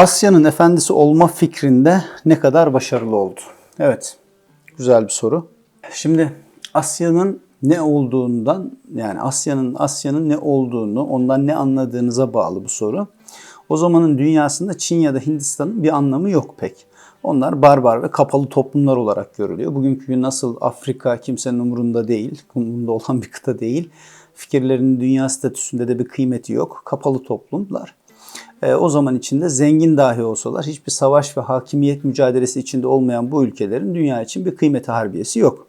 Asya'nın efendisi olma fikrinde ne kadar başarılı oldu? Evet, güzel bir soru. Şimdi Asya'nın ne olduğundan yani Asya'nın Asya'nın ne olduğunu, ondan ne anladığınıza bağlı bu soru. O zamanın dünyasında Çin ya da Hindistan'ın bir anlamı yok pek. Onlar barbar ve kapalı toplumlar olarak görülüyor. Bugünkü gün nasıl Afrika kimsenin umurunda değil, umurunda olan bir kıta değil. Fikirlerinin dünya statüsünde de bir kıymeti yok. Kapalı toplumlar. E, o zaman içinde zengin dahi olsalar hiçbir savaş ve hakimiyet mücadelesi içinde olmayan bu ülkelerin dünya için bir kıymeti harbiyesi yok.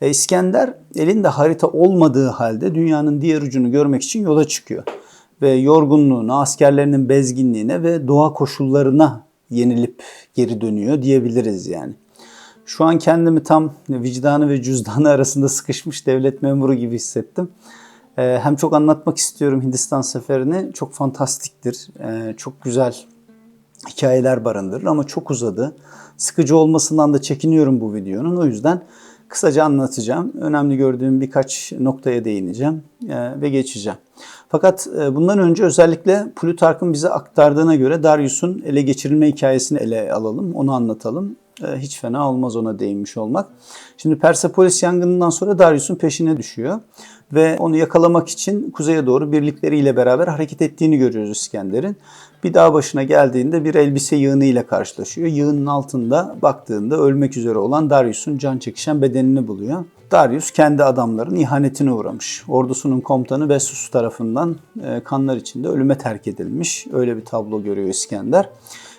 E, İskender elinde harita olmadığı halde dünyanın diğer ucunu görmek için yola çıkıyor. Ve yorgunluğuna, askerlerinin bezginliğine ve doğa koşullarına yenilip geri dönüyor diyebiliriz yani. Şu an kendimi tam vicdanı ve cüzdanı arasında sıkışmış devlet memuru gibi hissettim. Ee, hem çok anlatmak istiyorum Hindistan seferini. Çok fantastiktir. Ee, çok güzel hikayeler barındırır ama çok uzadı. Sıkıcı olmasından da çekiniyorum bu videonun. O yüzden kısaca anlatacağım. Önemli gördüğüm birkaç noktaya değineceğim e, ve geçeceğim. Fakat e, bundan önce özellikle Plutark'ın bize aktardığına göre Darius'un ele geçirilme hikayesini ele alalım, onu anlatalım. E, hiç fena olmaz ona değinmiş olmak. Şimdi Persepolis yangınından sonra Darius'un peşine düşüyor ve onu yakalamak için kuzeye doğru birlikleriyle beraber hareket ettiğini görüyoruz İskender'in. Bir dağ başına geldiğinde bir elbise yığını ile karşılaşıyor. Yığının altında baktığında ölmek üzere olan Darius'un can çekişen bedenini buluyor. Darius kendi adamların ihanetine uğramış. Ordusunun komutanı Bessus tarafından e, kanlar içinde ölüme terk edilmiş. Öyle bir tablo görüyor İskender.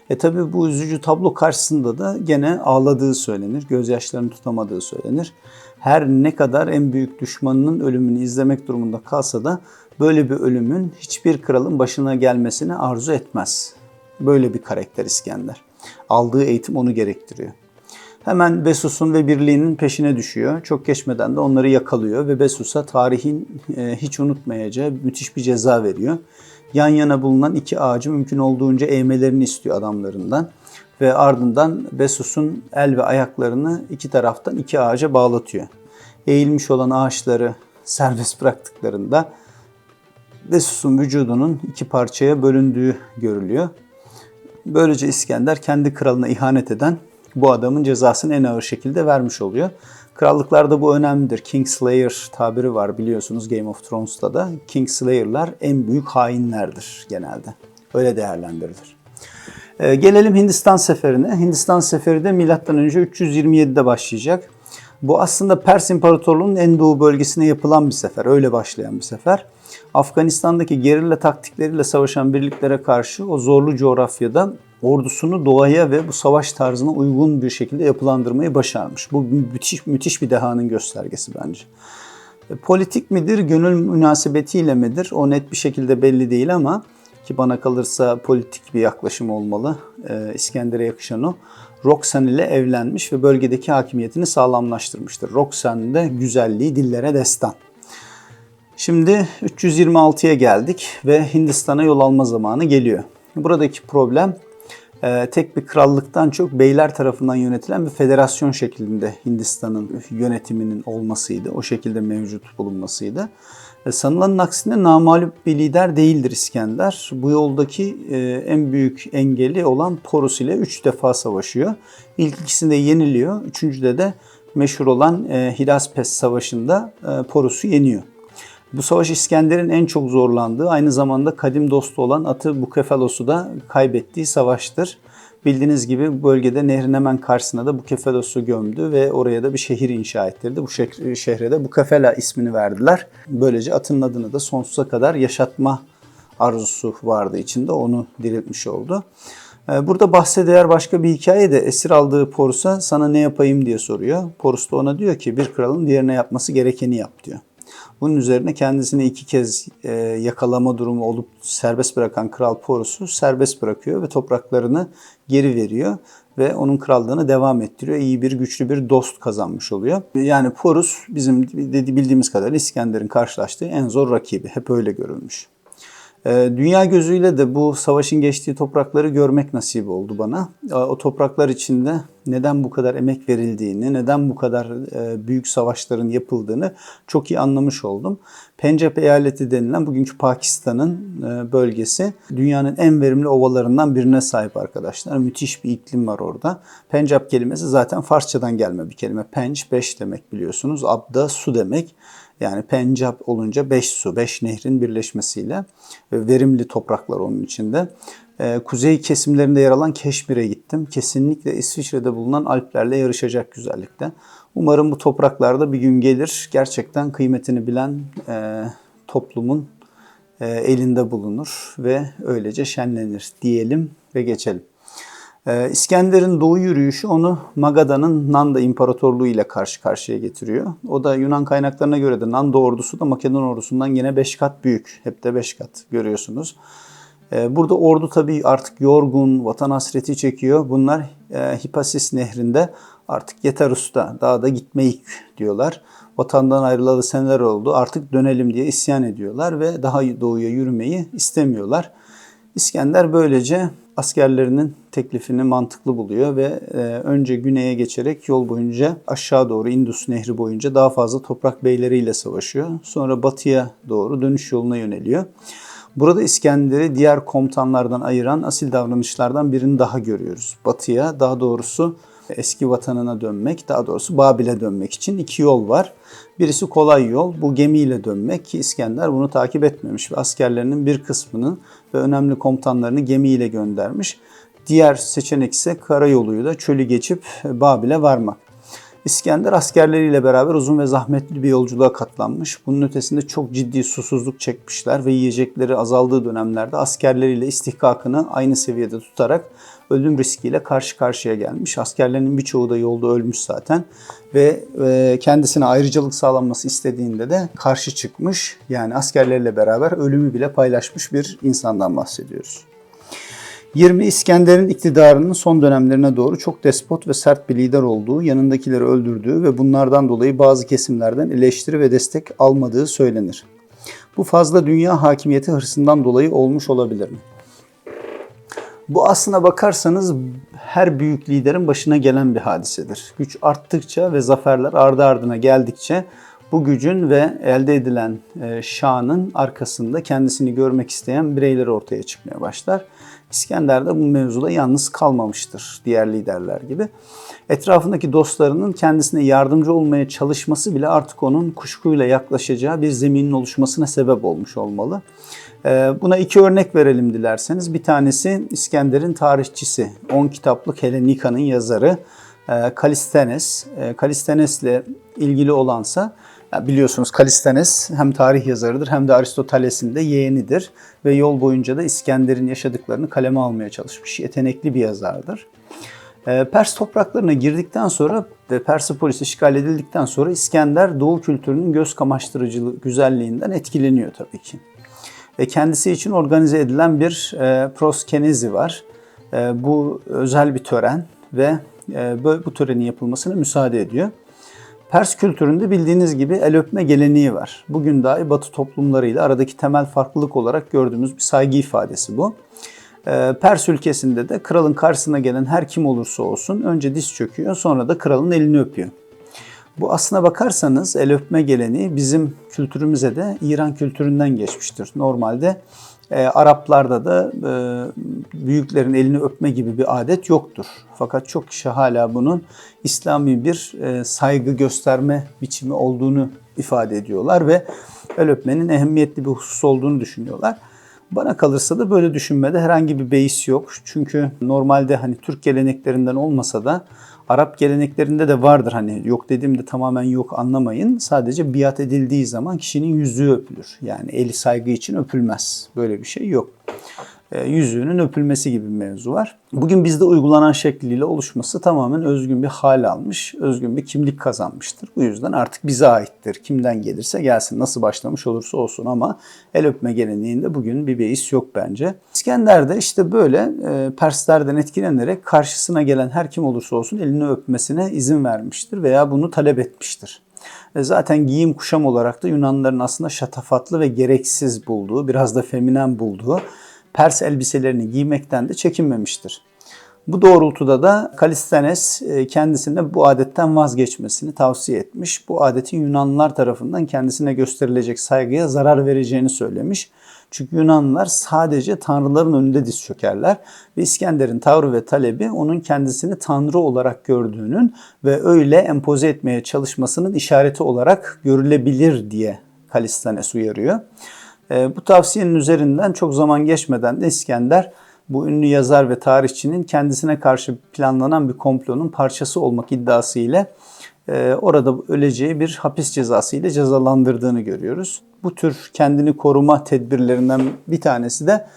E tabi bu üzücü tablo karşısında da gene ağladığı söylenir. Gözyaşlarını tutamadığı söylenir. Her ne kadar en büyük düşmanının ölümünü izlemek durumunda kalsa da böyle bir ölümün hiçbir kralın başına gelmesini arzu etmez. Böyle bir karakter İskender. Aldığı eğitim onu gerektiriyor. Hemen Besus'un ve birliğinin peşine düşüyor. Çok geçmeden de onları yakalıyor ve Besus'a tarihin e, hiç unutmayacağı müthiş bir ceza veriyor. Yan yana bulunan iki ağacı mümkün olduğunca eğmelerini istiyor adamlarından. Ve ardından Besus'un el ve ayaklarını iki taraftan iki ağaca bağlatıyor. Eğilmiş olan ağaçları serbest bıraktıklarında Besus'un vücudunun iki parçaya bölündüğü görülüyor. Böylece İskender kendi kralına ihanet eden bu adamın cezasını en ağır şekilde vermiş oluyor. Krallıklarda bu önemlidir. Kingslayer tabiri var biliyorsunuz Game of Thrones'ta da. Kingslayer'lar en büyük hainlerdir genelde. Öyle değerlendirilir. Ee, gelelim Hindistan seferine. Hindistan seferi de MÖ 327'de başlayacak. Bu aslında Pers İmparatorluğu'nun en doğu bölgesine yapılan bir sefer. Öyle başlayan bir sefer. Afganistan'daki gerilla taktikleriyle savaşan birliklere karşı o zorlu coğrafyada ordusunu doğaya ve bu savaş tarzına uygun bir şekilde yapılandırmayı başarmış. Bu müthiş, müthiş bir dehanın göstergesi bence. E, politik midir, gönül münasebetiyle midir? O net bir şekilde belli değil ama ki bana kalırsa politik bir yaklaşım olmalı. E, İskender'e yakışan o. Roxanne ile evlenmiş ve bölgedeki hakimiyetini sağlamlaştırmıştır. Roxanne de güzelliği dillere destan. Şimdi 326'ya geldik ve Hindistan'a yol alma zamanı geliyor. Buradaki problem tek bir krallıktan çok beyler tarafından yönetilen bir federasyon şeklinde Hindistan'ın yönetiminin olmasıydı. O şekilde mevcut bulunmasıydı. E, sanılanın aksine namalup bir lider değildir İskender. Bu yoldaki e, en büyük engeli olan Porus ile 3 defa savaşıyor. İlk ikisinde yeniliyor. Üçüncüde de meşhur olan Hidaspes Savaşı'nda Porus'u yeniyor. Bu savaş İskender'in en çok zorlandığı, aynı zamanda kadim dostu olan atı Bukefalos'u da kaybettiği savaştır. Bildiğiniz gibi bu bölgede nehrin hemen karşısına da Bukefalos'u gömdü ve oraya da bir şehir inşa ettirdi. Bu şehre de Bukefela ismini verdiler. Böylece atın adını da sonsuza kadar yaşatma arzusu vardı içinde. Onu diriltmiş oldu. Ee, burada bahse başka bir hikaye de esir aldığı Porus'a sana ne yapayım diye soruyor. Porus da ona diyor ki bir kralın diğerine yapması gerekeni yap diyor. Bunun üzerine kendisini iki kez e, yakalama durumu olup serbest bırakan Kral Porus'u serbest bırakıyor ve topraklarını geri veriyor ve onun krallığını devam ettiriyor. İyi bir, güçlü bir dost kazanmış oluyor. Yani Porus bizim bildiğimiz kadarıyla İskender'in karşılaştığı en zor rakibi. Hep öyle görülmüş. Ee, Dünya gözüyle de bu savaşın geçtiği toprakları görmek nasip oldu bana. Ee, O topraklar içinde neden bu kadar emek verildiğini, neden bu kadar e, büyük savaşların yapıldığını çok iyi anlamış oldum. Pencap eyaleti denilen bugünkü Pakistan'ın e, bölgesi dünyanın en verimli ovalarından birine sahip arkadaşlar. Müthiş bir iklim var orada. Pencap kelimesi zaten Farsçadan gelme bir kelime. Penç, beş demek biliyorsunuz. Abda, su demek. Yani Pencap olunca beş su, beş nehrin birleşmesiyle ve verimli topraklar onun içinde. Ee, kuzey kesimlerinde yer alan Keşmir'e gittim. Kesinlikle İsviçre'de bulunan Alplerle yarışacak güzellikte. Umarım bu topraklarda bir gün gelir. Gerçekten kıymetini bilen e, toplumun e, elinde bulunur ve öylece şenlenir diyelim ve geçelim. Ee, İskender'in doğu yürüyüşü onu Magada'nın Nanda İmparatorluğu ile karşı karşıya getiriyor. O da Yunan kaynaklarına göre de Nanda ordusu da Makedon ordusundan yine 5 kat büyük. Hep de 5 kat görüyorsunuz. Ee, Burada ordu tabii artık yorgun, vatan hasreti çekiyor. Bunlar e, Hipasis nehrinde artık yeter usta, daha da gitmeyik diyorlar. Vatandan ayrılalı seneler oldu, artık dönelim diye isyan ediyorlar ve daha doğuya yürümeyi istemiyorlar. İskender böylece askerlerinin teklifini mantıklı buluyor ve e, önce güneye geçerek yol boyunca aşağı doğru Indus Nehri boyunca daha fazla toprak beyleriyle savaşıyor. Sonra batıya doğru dönüş yoluna yöneliyor. Burada İskender'i diğer komutanlardan ayıran asil davranışlardan birini daha görüyoruz. Batıya daha doğrusu eski vatanına dönmek, daha doğrusu Babil'e dönmek için iki yol var. Birisi kolay yol, bu gemiyle dönmek ki İskender bunu takip etmemiş ve askerlerinin bir kısmını ve önemli komutanlarını gemiyle göndermiş. Diğer seçenek ise karayoluyla çölü geçip Babil'e varmak. İskender askerleriyle beraber uzun ve zahmetli bir yolculuğa katlanmış. Bunun ötesinde çok ciddi susuzluk çekmişler ve yiyecekleri azaldığı dönemlerde askerleriyle istihkakını aynı seviyede tutarak ölüm riskiyle karşı karşıya gelmiş. Askerlerinin birçoğu da yolda ölmüş zaten ve e, kendisine ayrıcalık sağlanması istediğinde de karşı çıkmış. Yani askerleriyle beraber ölümü bile paylaşmış bir insandan bahsediyoruz. 20 İskender'in iktidarının son dönemlerine doğru çok despot ve sert bir lider olduğu, yanındakileri öldürdüğü ve bunlardan dolayı bazı kesimlerden eleştiri ve destek almadığı söylenir. Bu fazla dünya hakimiyeti hırsından dolayı olmuş olabilir mi? Bu aslına bakarsanız her büyük liderin başına gelen bir hadisedir. Güç arttıkça ve zaferler ardı ardına geldikçe bu gücün ve elde edilen e, şanın arkasında kendisini görmek isteyen bireyler ortaya çıkmaya başlar. İskender de bu mevzuda yalnız kalmamıştır diğer liderler gibi. Etrafındaki dostlarının kendisine yardımcı olmaya çalışması bile artık onun kuşkuyla yaklaşacağı bir zeminin oluşmasına sebep olmuş olmalı. Ee, Buna iki örnek verelim dilerseniz. Bir tanesi İskender'in tarihçisi, 10 kitaplık Helenika'nın yazarı e, Kalistenes. E, Kalistenes'le ilgili olansa biliyorsunuz Kalistenes hem tarih yazarıdır hem de Aristoteles'in de yeğenidir ve yol boyunca da İskender'in yaşadıklarını kaleme almaya çalışmış yetenekli bir yazardır. Ee, Pers topraklarına girdikten sonra ve Persepolis işgal edildikten sonra İskender Doğu kültürünün göz kamaştırıcı güzelliğinden etkileniyor tabii ki. Ve kendisi için organize edilen bir e, proskenezi var. E, bu özel bir tören ve e, bu törenin yapılmasına müsaade ediyor. Pers kültüründe bildiğiniz gibi el öpme geleneği var. Bugün dahi Batı toplumlarıyla aradaki temel farklılık olarak gördüğümüz bir saygı ifadesi bu. Ee, Pers ülkesinde de kralın karşısına gelen her kim olursa olsun önce diz çöküyor sonra da kralın elini öpüyor. Bu aslına bakarsanız el öpme geleneği bizim kültürümüze de İran kültüründen geçmiştir. Normalde e, Araplarda da e, büyüklerin elini öpme gibi bir adet yoktur. Fakat çok kişi hala bunun İslami bir e, saygı gösterme biçimi olduğunu ifade ediyorlar ve el öpmenin ehemmiyetli bir husus olduğunu düşünüyorlar. Bana kalırsa da böyle düşünmede herhangi bir beis yok. Çünkü normalde hani Türk geleneklerinden olmasa da Arap geleneklerinde de vardır hani yok dediğimde tamamen yok anlamayın. Sadece biat edildiği zaman kişinin yüzüğü öpülür. Yani eli saygı için öpülmez. Böyle bir şey yok. E, yüzüğünün öpülmesi gibi bir mevzu var. Bugün bizde uygulanan şekliyle oluşması tamamen özgün bir hal almış, özgün bir kimlik kazanmıştır. Bu yüzden artık bize aittir. Kimden gelirse gelsin, nasıl başlamış olursa olsun ama el öpme geleneğinde bugün bir beis yok bence. İskender de işte böyle e, Perslerden etkilenerek karşısına gelen her kim olursa olsun elini öpmesine izin vermiştir veya bunu talep etmiştir. E, Zaten giyim kuşam olarak da Yunanlıların aslında şatafatlı ve gereksiz bulduğu, biraz da feminen bulduğu Pers elbiselerini giymekten de çekinmemiştir. Bu doğrultuda da Kalistenes e, kendisine bu adetten vazgeçmesini tavsiye etmiş. Bu adetin Yunanlılar tarafından kendisine gösterilecek saygıya zarar vereceğini söylemiş. Çünkü Yunanlılar sadece tanrıların önünde diz çökerler ve İskender'in tavrı ve talebi onun kendisini tanrı olarak gördüğünün ve öyle empoze etmeye çalışmasının işareti olarak görülebilir diye Kalistenes uyarıyor. E, Bu tavsiyenin üzerinden çok zaman geçmeden de İskender bu ünlü yazar ve tarihçinin kendisine karşı planlanan bir komplonun parçası olmak iddiası ile orada öleceği bir hapis cezası ile cezalandırdığını görüyoruz. Bu tür kendini koruma tedbirlerinden bir tanesi de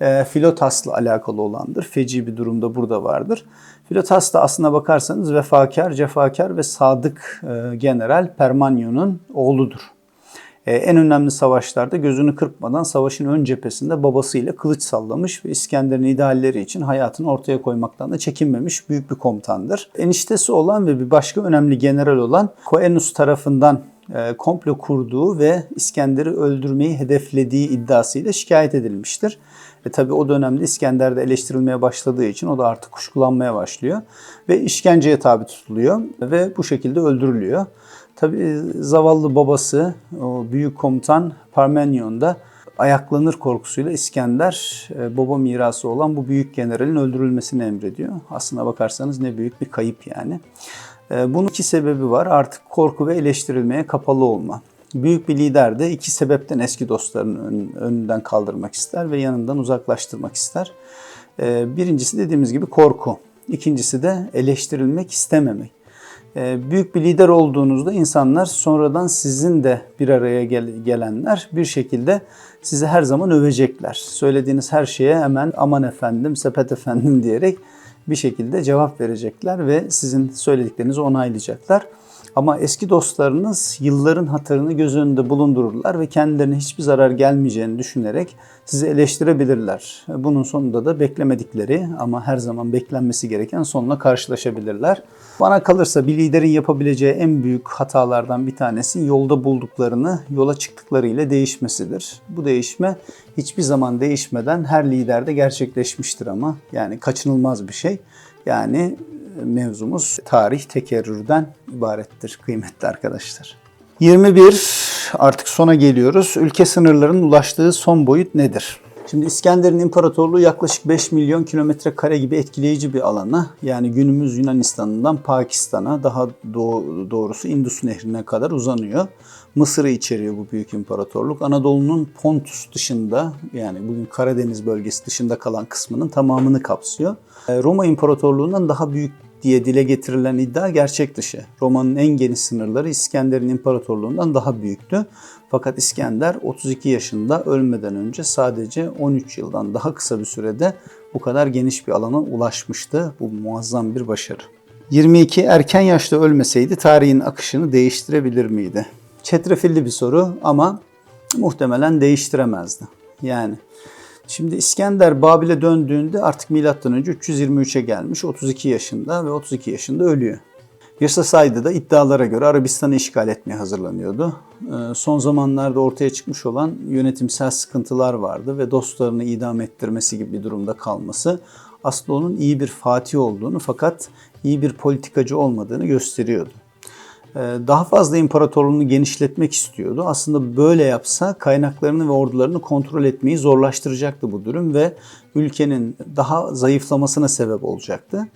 e, Filotas'la alakalı olandır. Feci bir durumda burada vardır. Filotas da aslına bakarsanız vefakar, cefakar ve sadık e, general Permanion'un oğludur. Ee, en önemli savaşlarda gözünü kırpmadan savaşın ön cephesinde babasıyla kılıç sallamış ve İskender'in idealleri için hayatını ortaya koymaktan da çekinmemiş büyük bir komutandır. Eniştesi olan ve bir başka önemli general olan Koenus tarafından e, komplo kurduğu ve İskender'i öldürmeyi hedeflediği iddiasıyla şikayet edilmiştir. E tabi o dönemde İskender de eleştirilmeye başladığı için o da artık kuşkulanmaya başlıyor. Ve işkenceye tabi tutuluyor ve bu şekilde öldürülüyor. Tabi zavallı babası, o büyük komutan Parmenion da ayaklanır korkusuyla İskender e, baba mirası olan bu büyük generalin öldürülmesini emrediyor. Aslına bakarsanız ne büyük bir kayıp yani. E, Bunun iki sebebi var. Artık korku ve eleştirilmeye kapalı olma. Büyük bir lider de iki sebepten eski dostlarını ön- önünden kaldırmak ister ve yanından uzaklaştırmak ister. E, Birincisi dediğimiz gibi korku. İkincisi de eleştirilmek istememek. Ee, büyük bir lider olduğunuzda insanlar sonradan sizin de bir araya gel- gelenler bir şekilde sizi her zaman övecekler. Söylediğiniz her şeye hemen aman efendim, sepet efendim diyerek bir şekilde cevap verecekler ve sizin söylediklerinizi onaylayacaklar. Ama eski dostlarınız yılların hatırını göz önünde bulundururlar ve kendilerine hiçbir zarar gelmeyeceğini düşünerek sizi eleştirebilirler. Bunun sonunda da beklemedikleri ama her zaman beklenmesi gereken sonla karşılaşabilirler. Bana kalırsa bir liderin yapabileceği en büyük hatalardan bir tanesi yolda bulduklarını yola çıktıkları ile değişmesidir. Bu değişme hiçbir zaman değişmeden her liderde gerçekleşmiştir ama yani kaçınılmaz bir şey. Yani mevzumuz tarih tekerrürden ibarettir kıymetli arkadaşlar. 21 artık sona geliyoruz. Ülke sınırlarının ulaştığı son boyut nedir? Şimdi İskender'in imparatorluğu yaklaşık 5 milyon kilometre kare gibi etkileyici bir alana yani günümüz Yunanistan'dan Pakistan'a daha doğ- doğrusu Indus Nehri'ne kadar uzanıyor. Mısır'ı içeriyor bu büyük imparatorluk. Anadolu'nun Pontus dışında yani bugün Karadeniz bölgesi dışında kalan kısmının tamamını kapsıyor. Roma İmparatorluğu'ndan daha büyük diye dile getirilen iddia gerçek dışı. Roma'nın en geniş sınırları İskender'in imparatorluğundan daha büyüktü. Fakat İskender 32 yaşında ölmeden önce sadece 13 yıldan daha kısa bir sürede bu kadar geniş bir alana ulaşmıştı. Bu muazzam bir başarı. 22 erken yaşta ölmeseydi tarihin akışını değiştirebilir miydi? Çetrefilli bir soru ama muhtemelen değiştiremezdi. Yani Şimdi İskender Babil'e döndüğünde artık milattan önce 323'e gelmiş. 32 yaşında ve 32 yaşında ölüyor. Yaşasaydı da iddialara göre Arabistan'ı işgal etmeye hazırlanıyordu. Ee, Son zamanlarda ortaya çıkmış olan yönetimsel sıkıntılar vardı ve dostlarını idam ettirmesi gibi bir durumda kalması aslında onun iyi bir fatih olduğunu fakat iyi bir politikacı olmadığını gösteriyordu. Ee, daha fazla imparatorluğunu genişletmek istiyordu. Aslında böyle yapsa kaynaklarını ve ordularını kontrol etmeyi zorlaştıracaktı bu durum ve ülkenin daha zayıflamasına sebep olacaktı.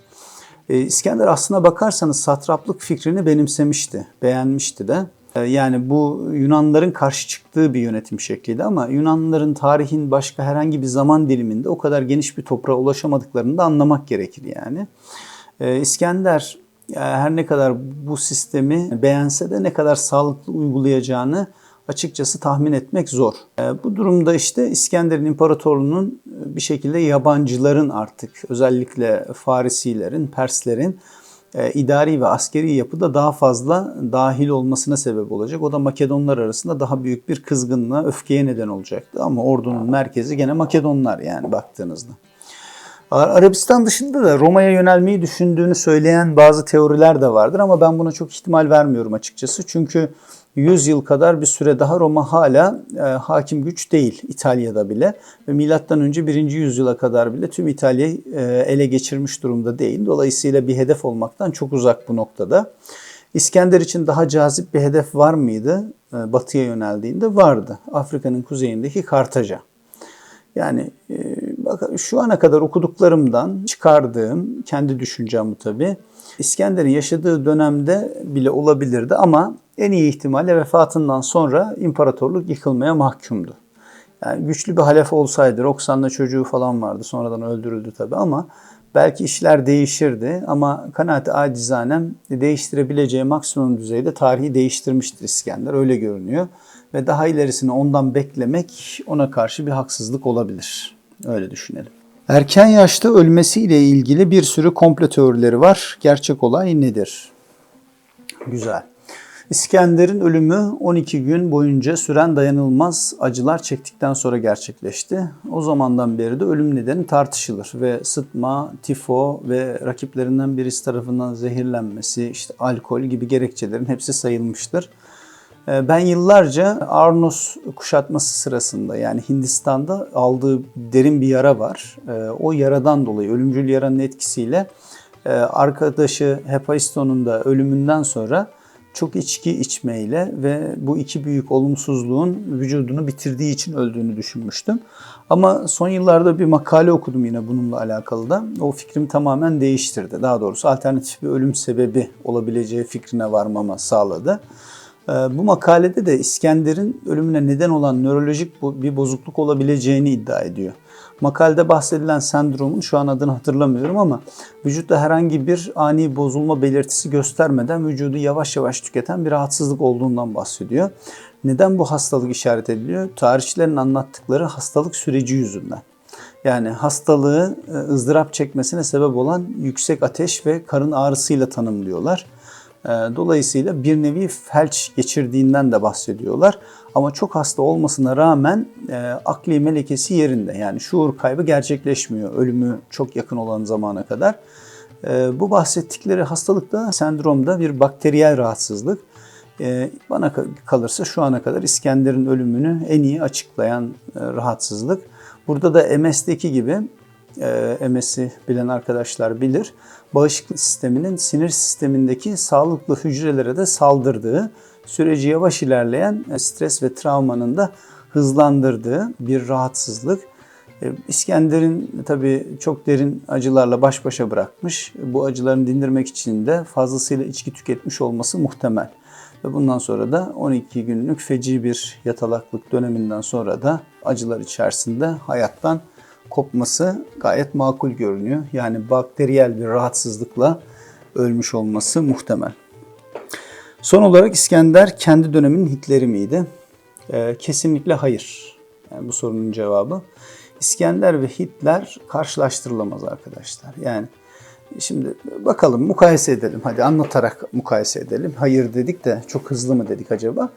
Ee, İskender aslına bakarsanız satraplık fikrini benimsemişti, beğenmişti de. Ee, Yani bu Yunanlıların karşı çıktığı bir yönetim şekliydi ama Yunanlıların tarihin başka herhangi bir zaman diliminde o kadar geniş bir toprağa ulaşamadıklarını da anlamak gerekir yani. İskender her ne kadar bu sistemi beğense de ne kadar sağlıklı uygulayacağını açıkçası tahmin etmek zor. E, Bu durumda işte İskender'in imparatorluğunun e, bir şekilde yabancıların artık özellikle Farisilerin, Perslerin e, idari ve askeri yapıda daha fazla dahil olmasına sebep olacak. O da Makedonlar arasında daha büyük bir kızgınlığa, öfkeye neden olacaktı. Ama ordunun merkezi gene Makedonlar yani baktığınızda. Ar- Arabistan dışında da Roma'ya yönelmeyi düşündüğünü söyleyen bazı teoriler de vardır ama ben buna çok ihtimal vermiyorum açıkçası. Çünkü 100 yıl kadar bir süre daha Roma hala e, hakim güç değil İtalya'da bile ve milattan önce 1. yüzyıla kadar bile tüm İtalya'yı e, ele geçirmiş durumda değil. Dolayısıyla bir hedef olmaktan çok uzak bu noktada. İskender için daha cazip bir hedef var mıydı? E, batıya yöneldiğinde vardı. Afrika'nın kuzeyindeki Kartaca. Yani e, şu ana kadar okuduklarımdan çıkardığım kendi düşüncem bu tabii. İskender'in yaşadığı dönemde bile olabilirdi ama en iyi ihtimalle vefatından sonra imparatorluk yıkılmaya mahkumdu. Yani güçlü bir halef olsaydı, Roxan'la çocuğu falan vardı. Sonradan öldürüldü tabii ama belki işler değişirdi. Ama kanaat acizanem değiştirebileceği maksimum düzeyde tarihi değiştirmiştir İskender. Öyle görünüyor. Ve daha ilerisini ondan beklemek ona karşı bir haksızlık olabilir. Öyle düşünelim. Erken yaşta ölmesiyle ilgili bir sürü komplo teorileri var. Gerçek olay nedir? Güzel. İskender'in ölümü 12 gün boyunca süren dayanılmaz acılar çektikten sonra gerçekleşti. O zamandan beri de ölüm nedeni tartışılır ve sıtma, tifo ve rakiplerinden birisi tarafından zehirlenmesi, işte alkol gibi gerekçelerin hepsi sayılmıştır. Ee, Ben yıllarca Arnos kuşatması sırasında yani Hindistan'da aldığı derin bir yara var. Ee, O yaradan dolayı ölümcül yaranın etkisiyle e, arkadaşı Hephaiston'un da ölümünden sonra çok içki içmeyle ve bu iki büyük olumsuzluğun vücudunu bitirdiği için öldüğünü düşünmüştüm. Ama son yıllarda bir makale okudum yine bununla alakalı da. O fikrimi tamamen değiştirdi. Daha doğrusu alternatif bir ölüm sebebi olabileceği fikrine varmama sağladı. Ee, Bu makalede de İskender'in ölümüne neden olan nörolojik bir bozukluk olabileceğini iddia ediyor. Makalede bahsedilen sendromun şu an adını hatırlamıyorum ama vücutta herhangi bir ani bozulma belirtisi göstermeden vücudu yavaş yavaş tüketen bir rahatsızlık olduğundan bahsediyor. Neden bu hastalık işaret ediliyor? Tarihçilerin anlattıkları hastalık süreci yüzünden. Yani hastalığı e, ızdırap çekmesine sebep olan yüksek ateş ve karın ağrısıyla tanımlıyorlar. E, Dolayısıyla bir nevi felç geçirdiğinden de bahsediyorlar. Ama çok hasta olmasına rağmen e, akli melekesi yerinde. Yani şuur kaybı gerçekleşmiyor ölümü çok yakın olan zamana kadar. E, Bu bahsettikleri hastalıkta sendromda bir bakteriyel rahatsızlık. E, Bana ka- kalırsa şu ana kadar İskender'in ölümünü en iyi açıklayan e, rahatsızlık. Burada da MS'deki gibi e, MS'i bilen arkadaşlar bilir. Bağışıklık sisteminin sinir sistemindeki sağlıklı hücrelere de saldırdığı, süreci yavaş ilerleyen e, stres ve travmanın da hızlandırdığı bir rahatsızlık. E, İskender'in tabii çok derin acılarla baş başa bırakmış. Bu acılarını dindirmek için de fazlasıyla içki tüketmiş olması muhtemel. Ve bundan sonra da 12 günlük feci bir yatalaklık döneminden sonra da acılar içerisinde hayattan kopması gayet makul görünüyor. Yani bakteriyel bir rahatsızlıkla ölmüş olması muhtemel. Son olarak İskender kendi döneminin Hitler'i miydi? Ee, kesinlikle hayır. Yani bu sorunun cevabı. İskender ve Hitler karşılaştırılamaz arkadaşlar. Yani şimdi bakalım mukayese edelim. Hadi anlatarak mukayese edelim. Hayır dedik de çok hızlı mı dedik acaba?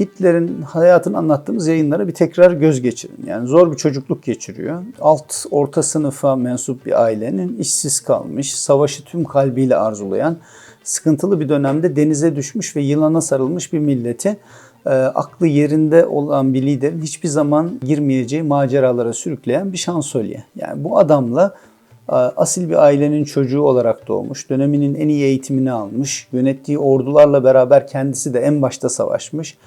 Hitler'in hayatını anlattığımız yayınlara bir tekrar göz geçirin. Yani zor bir çocukluk geçiriyor. Alt orta sınıfa mensup bir ailenin işsiz kalmış, savaşı tüm kalbiyle arzulayan, sıkıntılı bir dönemde denize düşmüş ve yılana sarılmış bir milleti e, aklı yerinde olan bir liderin hiçbir zaman girmeyeceği maceralara sürükleyen bir şansölye. Yani bu adamla asil bir ailenin çocuğu olarak doğmuş, döneminin en iyi eğitimini almış, yönettiği ordularla beraber kendisi de en başta savaşmış.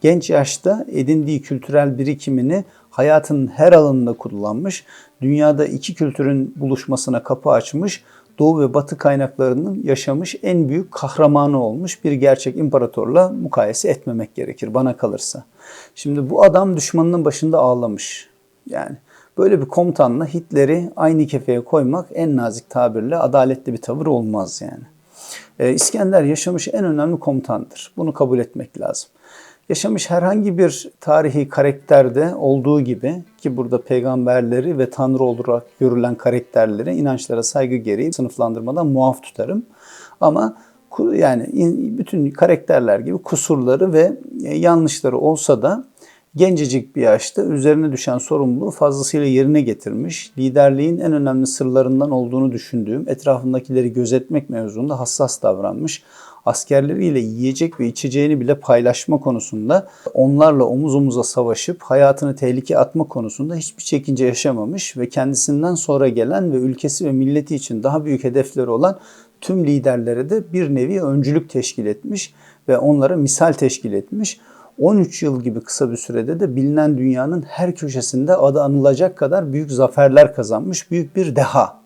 Genç yaşta edindiği kültürel birikimini hayatının her alanında kullanmış, dünyada iki kültürün buluşmasına kapı açmış, Doğu ve Batı kaynaklarının yaşamış en büyük kahramanı olmuş bir gerçek imparatorla mukayese etmemek gerekir bana kalırsa. Şimdi bu adam düşmanının başında ağlamış. Yani böyle bir komutanla Hitler'i aynı kefeye koymak en nazik tabirle adaletli bir tavır olmaz yani. Ee, İskender yaşamış en önemli komutandır. Bunu kabul etmek lazım. Yaşamış herhangi bir tarihi karakterde olduğu gibi ki burada peygamberleri ve tanrı olarak görülen karakterleri inançlara saygı gereği sınıflandırmadan muaf tutarım. Ama yani bütün karakterler gibi kusurları ve e, yanlışları olsa da Gencecik bir yaşta üzerine düşen sorumluluğu fazlasıyla yerine getirmiş. Liderliğin en önemli sırlarından olduğunu düşündüğüm etrafındakileri gözetmek mevzunda hassas davranmış. Askerleriyle yiyecek ve içeceğini bile paylaşma konusunda onlarla omuz omuza savaşıp hayatını tehlikeye atma konusunda hiçbir çekince yaşamamış ve kendisinden sonra gelen ve ülkesi ve milleti için daha büyük hedefleri olan tüm liderlere de bir nevi öncülük teşkil etmiş ve onlara misal teşkil etmiş. 13 yıl gibi kısa bir sürede de bilinen dünyanın her köşesinde adı anılacak kadar büyük zaferler kazanmış büyük bir deha.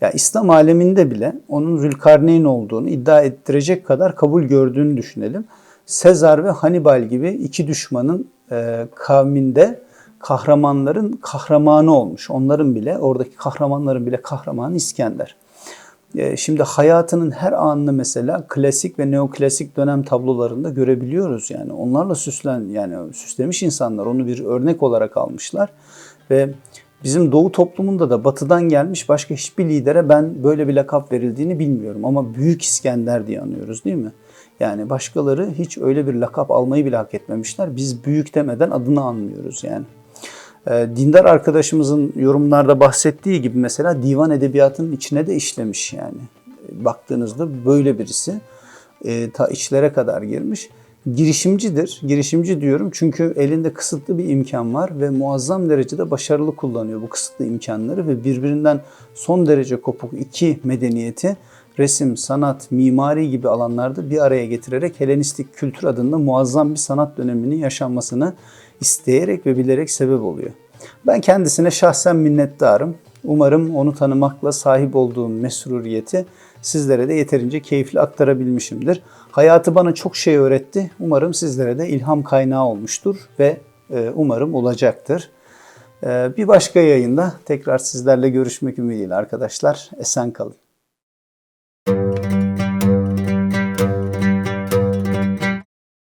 Ya İslam aleminde bile onun Zülkarneyn olduğunu iddia ettirecek kadar kabul gördüğünü düşünelim. Sezar ve Hannibal gibi iki düşmanın e, kavminde kahramanların kahramanı olmuş. Onların bile oradaki kahramanların bile kahramanı İskender. E, Şimdi hayatının her anını mesela klasik ve neoklasik dönem tablolarında görebiliyoruz yani. Onlarla süslen yani süslemiş insanlar onu bir örnek olarak almışlar ve bizim doğu toplumunda da batıdan gelmiş başka hiçbir lidere ben böyle bir lakap verildiğini bilmiyorum ama Büyük İskender diye anıyoruz değil mi? Yani başkaları hiç öyle bir lakap almayı bile hak etmemişler. Biz büyük demeden adını anlıyoruz yani. E, dindar arkadaşımızın yorumlarda bahsettiği gibi mesela divan edebiyatının içine de işlemiş yani. Baktığınızda böyle birisi e, ta içlere kadar girmiş. Girişimcidir. Girişimci diyorum çünkü elinde kısıtlı bir imkan var ve muazzam derecede başarılı kullanıyor bu kısıtlı imkanları ve birbirinden son derece kopuk iki medeniyeti resim, sanat, mimari gibi alanlarda bir araya getirerek Helenistik kültür adında muazzam bir sanat döneminin yaşanmasını isteyerek ve bilerek sebep oluyor. Ben kendisine şahsen minnettarım. Umarım onu tanımakla sahip olduğum mesruriyeti sizlere de yeterince keyifli aktarabilmişimdir. Hayatı bana çok şey öğretti. Umarım sizlere de ilham kaynağı olmuştur ve e, umarım olacaktır. E, Bir başka yayında tekrar sizlerle görüşmek ümidiyle arkadaşlar. Esen kalın.